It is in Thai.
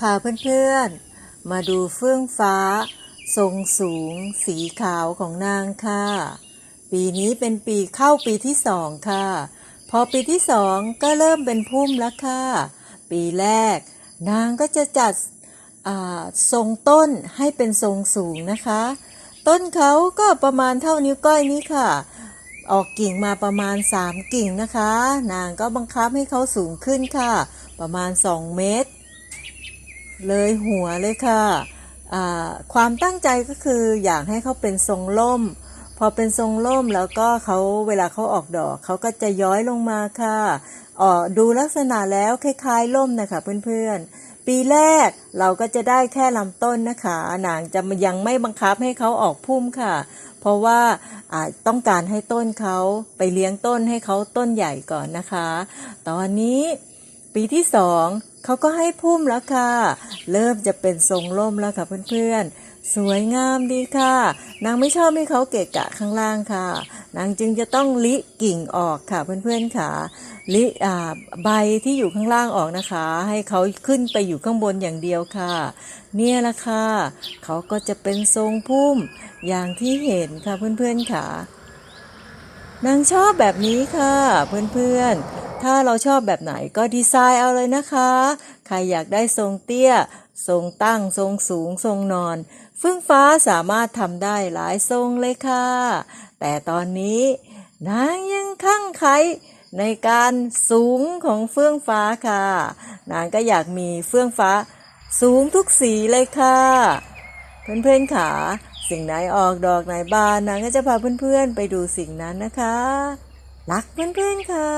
พาเพื่อนๆ มาดูเฟื่องฟ้า ทรงสูง สีขาวของนางค่ะ ปีนี้เป็นปีเข้าปีที่สองค่ะ พอปีที่สองก็เริ่มเป็นพุ่มแล้วค่ะ ปีแรก นางก็จะจัดทรงต้นให้เป็นทรงสูงนะคะ ต้นเขาก็ประมาณเท่านิ้วก้อยนี้ค่ะ ออกกิ่งมาประมาณ 3 กิ่งนะคะ นางก็บังคับให้เขาสูงขึ้นค่ะ ประมาณ 2 เมตร เลยหัวเลยค่ะความตั้งใจก็คืออยากให้เขาเป็นทรงล่ม พอเป็นทรงล่มแล้วก็เขาเวลาเขาออกดอกเขาก็จะย้อยลงมาค่ะออดูลักษณะแล้วคล้ายๆล่มนะคะเพื่อนๆ ปีแรกเราก็จะได้แค่ลำต้นนะคะนางจะยังไม่บังคับให้เขาออกพุ่มค่ะ เพราะว่าต้องการให้ต้นเขาไปเลี้ยงต้นให้เขาต้นใหญ่ก่อนนะคะ ตอนนี้ปีที่สองเขาก็ให้พุ่มแล้วค่ะ เริ่มจะเป็นทรงล่มแล้วค่ะเพื่อนๆ สวยงามดีค่ะ นางไม่ชอบให้เขาเกะกะข้างล่างค่ะ นางจึงจะต้องลิกิ่งออกค่ะเพื่อนๆค่ะลิอ่าใบที่อยู่ข้างล่างออกนะคะ ให้เขาขึ้นไปอยู่ข้างบนอย่างเดียวค่ะ เนี่ยละค่ะ เขาก็จะเป็นทรงพุ่มอย่างที่เห็นค่ะเพื่อนๆค่ะ นางชอบแบบนี้ค่ะเพื่อนๆถ้าเราชอบแบบไหนก็ดีไซน์เอาเลยนะคะ ใครอยากได้ทรงเตี้ย ทรงตั้งทรงสูงทรงนอน ฟึ่งฟ้าสามารถทำได้หลายทรงเลยค่ะ แต่ตอนนี้นางยังข้างไขในการสูงของเฟื่องฟ้าค่ะ นางก็อยากมีเฟื่องฟ้าสูงทุกสีเลยค่ะ เพื่อนๆค่ะสิ่งไหนออกดอกไหนบานนางก็จะพาเพื่อนๆไปดูสิ่งนั้นนะคะ รักเพื่อนๆค่ะ